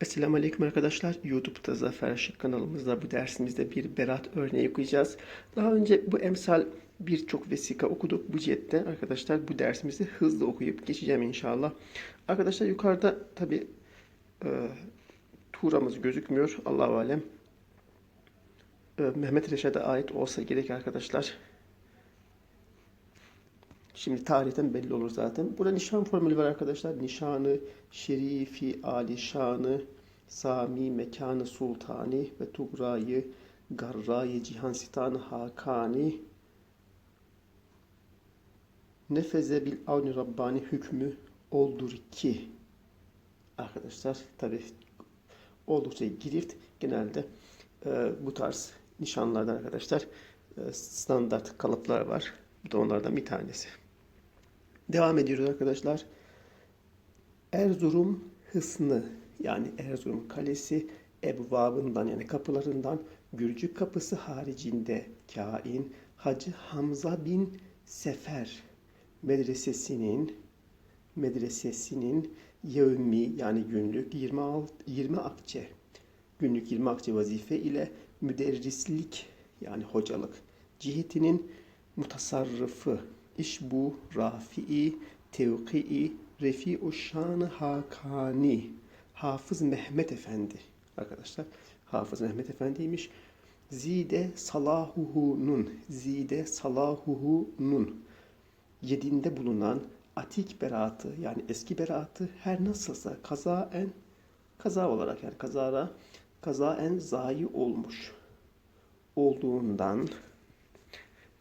Esselamu Aleyküm arkadaşlar. YouTube'da Zafer Şık kanalımızda bu dersimizde bir berat örneği okuyacağız. Daha önce bu emsal birçok vesika okuduk bu cihette. Arkadaşlar bu dersimizi hızlı okuyup geçeceğim inşallah. Arkadaşlar yukarıda tabi e, tuğramız gözükmüyor. Allahu Alem. E, Mehmet Reşat'a ait olsa gerek arkadaşlar. Şimdi tarihten belli olur zaten. Burada nişan formülü var arkadaşlar. Nişanı, şerifi, alişanı, sami, mekanı, sultani ve tugrayı, garrayı, cihan sitanı, hakani, nefeze bil avni rabbani hükmü oldur ki. Arkadaşlar tabi oldukça girift genelde e, bu tarz nişanlardan arkadaşlar e, standart kalıplar var. Bu da onlardan bir tanesi. Devam ediyoruz arkadaşlar. Erzurum Hısnı yani Erzurum Kalesi ebvabından yani kapılarından Gürcü kapısı haricinde kain Hacı Hamza bin Sefer medresesinin medresesinin yevmi yani günlük 26 20 akçe günlük 20 akçe vazife ile müderrislik yani hocalık cihetinin mutasarrıfı iş bu rafi'i tevki'i refi'u şanı hakani Hafız Mehmet Efendi arkadaşlar Hafız Mehmet Efendi'ymiş zide salahuhu'nun zide salahuhu'nun yedinde bulunan atik beraatı yani eski beraatı her nasılsa kazaen kaza olarak yani kazara kazaen zayi olmuş olduğundan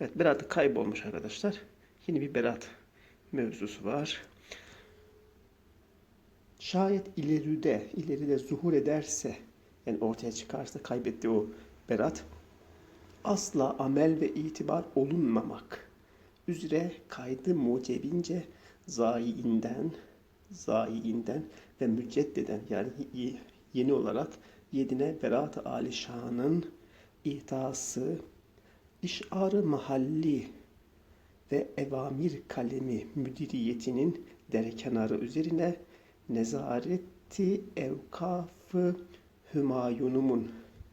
evet beratı kaybolmuş arkadaşlar. Yeni bir berat mevzusu var. Şayet ileride, ileride zuhur ederse, yani ortaya çıkarsa kaybetti o berat, asla amel ve itibar olunmamak üzere kaydı mucebince zayiinden, zayiinden ve müceddeden yani yeni olarak yedine berat-ı alişanın ihtası, işarı mahalli ve evamir kalemi müdiriyetinin dere kenarı üzerine nezareti evkafı Hümayunumun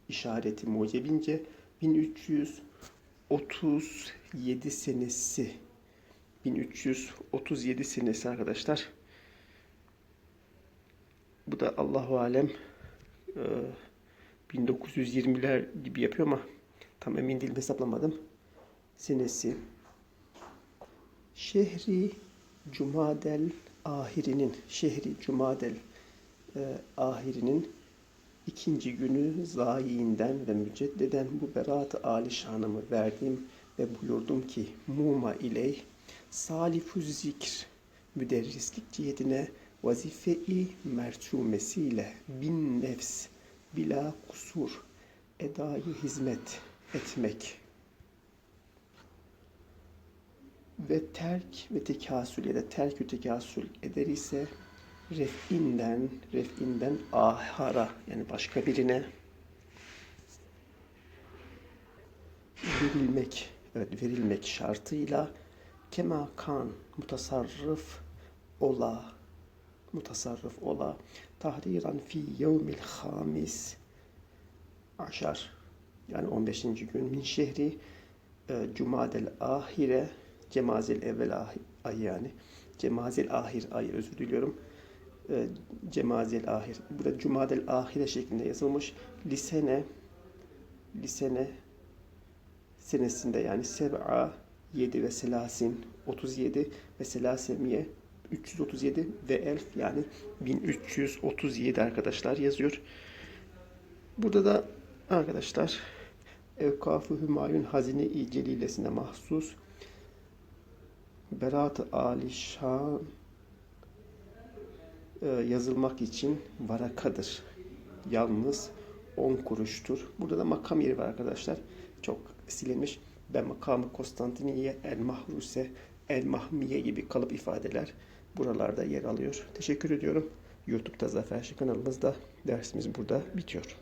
işareti mucebince 1337 senesi 1337 senesi arkadaşlar. Bu da Allahu alem 1920'ler gibi yapıyor ama tam emin değilim hesaplamadım. Senesi Şehri Cumadel ahirinin şehri Cumadel e, ahirinin ikinci günü zayiinden ve müceddeden bu berat-ı alişanımı verdim ve buyurdum ki muma iley salifu zikr müderrislik cihetine vazife-i merçumesiyle bin nefs bila kusur edayı hizmet etmek ve terk ve tekasül ya da terk ve tekasül eder ise refinden refinden ahara yani başka birine verilmek evet verilmek şartıyla kema kan mutasarrıf ola mutasarrıf ola tahriran fi yevmil hamis aşar yani 15. gün min şehri e, Cumadel ahire Cemazil evvel ayı yani. Cemazil ahir ayı özür diliyorum. E, Cemazil ahir. Burada Cumadel ahire şeklinde yazılmış. Lisene lisene senesinde yani seb'a 7 ve selasin 37 ve selasemiye 337 ve elf yani 1337 arkadaşlar yazıyor. Burada da arkadaşlar Evkaf-ı Hümayun Hazine-i Celilesine mahsus Berat-ı Alişan e, yazılmak için varakadır. Yalnız 10 kuruştur. Burada da makam yeri var arkadaşlar. Çok silinmiş. Ben makamı Konstantiniye, El Mahruse, El Mahmiye gibi kalıp ifadeler buralarda yer alıyor. Teşekkür ediyorum. YouTube'da Zafer Şık kanalımızda dersimiz burada bitiyor.